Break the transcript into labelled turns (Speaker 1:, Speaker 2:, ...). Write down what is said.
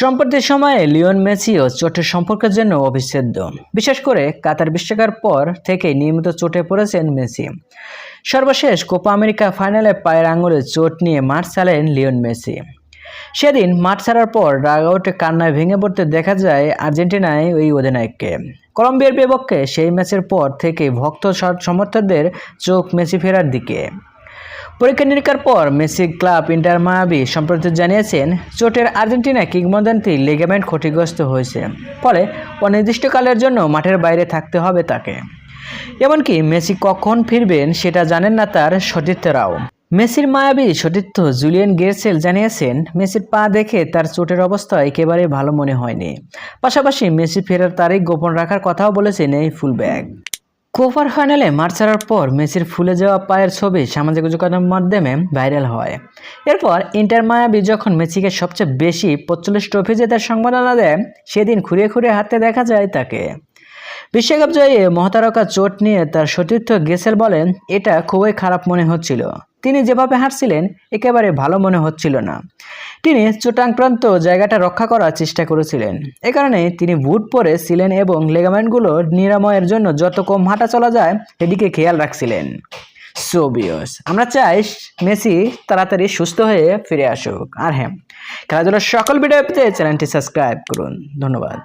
Speaker 1: সম্প্রতি সময়ে লিওন মেসিও চোটের সম্পর্কের জন্য অবিচ্ছেদ্য। বিশেষ করে কাতার বিশ্বকাপ পর থেকে নিয়মিত চোটে পড়েছেন মেসি। সর্বশেষ কোপা আমেরিকা ফাইনালে পায়ের আঙুলে চোট নিয়ে মাঠ চালেন লিওন মেসি। সেদিন মাঠ ছাড়ার পর রাগআউটে কান্নায় ভেঙে পড়তে দেখা যায় আর্জেন্টিনায় ওই অধিনায়ককে। কলম্বিয়ার বিপক্ষে সেই ম্যাচের পর থেকে ভক্ত সমর্থকদের চোখ মেসি ফেরার দিকে। পরীক্ষা নিরীক্ষার পর মেসি ক্লাব ইন্টার মায়াবি সম্প্রতি জানিয়েছেন, চোটের আর্জেন্টিনা কিংবদন্তি লিগামেন্ট ক্ষতিগ্রস্ত হয়েছে। ফলে অনির্দিষ্টকালের জন্য মাঠের বাইরে থাকতে হবে তাকে। এমনকি মেসি কখন ফিরবেন সেটা জানেন না তার সতীর্থরাও। মেসির মায়াবী সতীর্থ জুলিয়ান গেরসেল জানিয়েছেন, মেসির পা দেখে তার চোটের অবস্থা একেবারে ভালো মনে হয়নি। পাশাপাশি মেসি ফেরার তারিখ গোপন রাখার কথাও বলেছেন এই ফুলব্যাগ কোপার ফাইনালে মার ছাড়ার পর মেসির ফুলে যাওয়া পায়ের ছবি সামাজিক যোগাযোগ মাধ্যমে ভাইরাল হয়। এরপর ইন্টার মায়াবি যখন মেসিকে সবচেয়ে বেশি পঁচল্লিশ ট্রফি জেতার সম্ভাবনা দেয়, সেদিন খুঁড়িয়ে খুঁড়িয়ে হাতে দেখা যায় তাকে। বিশ্বকাপ জয়ে মহাতারকা চোট নিয়ে তার সতীর্থ গেসেল বলেন, এটা খুবই খারাপ মনে হচ্ছিল। তিনি যেভাবে হাঁটছিলেন, একেবারে ভালো মনে হচ্ছিল না। তিনি চোটাক্রান্ত জায়গাটা রক্ষা করার চেষ্টা করেছিলেন। এ কারণে তিনি বুট পরে ছিলেন এবং লেগামেন্টগুলো নিরাময়ের জন্য যত কম হাঁটা চলা যায়, সেদিকে খেয়াল রাখছিলেন। সোবিয়স আমরা চাই মেসি তাড়াতাড়ি সুস্থ হয়ে ফিরে আসুক। আর হ্যাঁ খেলাধুলার সকল ভিডিও পেতে চ্যানেলটি সাবস্ক্রাইব করুন। ধন্যবাদ।